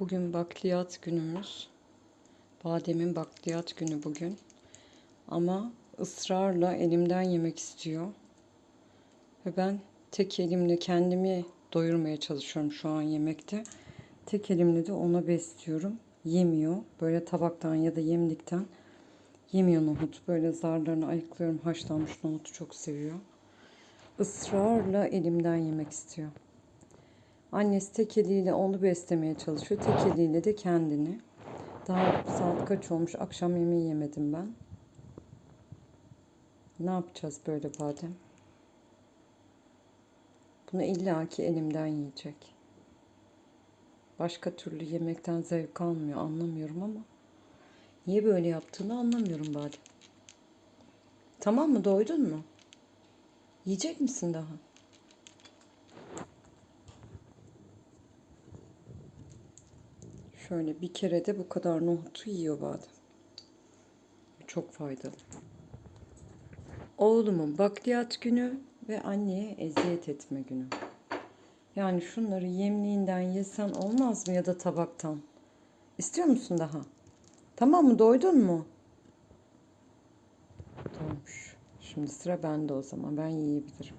Bugün bakliyat günümüz. Bademin bakliyat günü bugün. Ama ısrarla elimden yemek istiyor. Ve ben tek elimle kendimi doyurmaya çalışıyorum şu an yemekte. Tek elimle de ona besliyorum. Yemiyor. Böyle tabaktan ya da yemlikten yemiyor nohut. Böyle zarlarını ayıklıyorum. Haşlanmış nohutu çok seviyor. Israrla elimden yemek istiyor. Annesi tek eliyle onu beslemeye çalışıyor. Tek eliyle de kendini. Daha saat kaç olmuş? Akşam yemeği yemedim ben. Ne yapacağız böyle badem? Bunu illaki elimden yiyecek. Başka türlü yemekten zevk almıyor. Anlamıyorum ama. Niye böyle yaptığını anlamıyorum badem. Tamam mı? Doydun mu? Yiyecek misin daha? Şöyle bir kere de bu kadar nohutu yiyor badem. Çok faydalı. Oğlumun bakliyat günü ve anneye eziyet etme günü. Yani şunları yemliğinden yesen olmaz mı ya da tabaktan? İstiyor musun daha? Tamam mı? Doydun mu? Doymuş. Şimdi sıra bende o zaman. Ben yiyebilirim.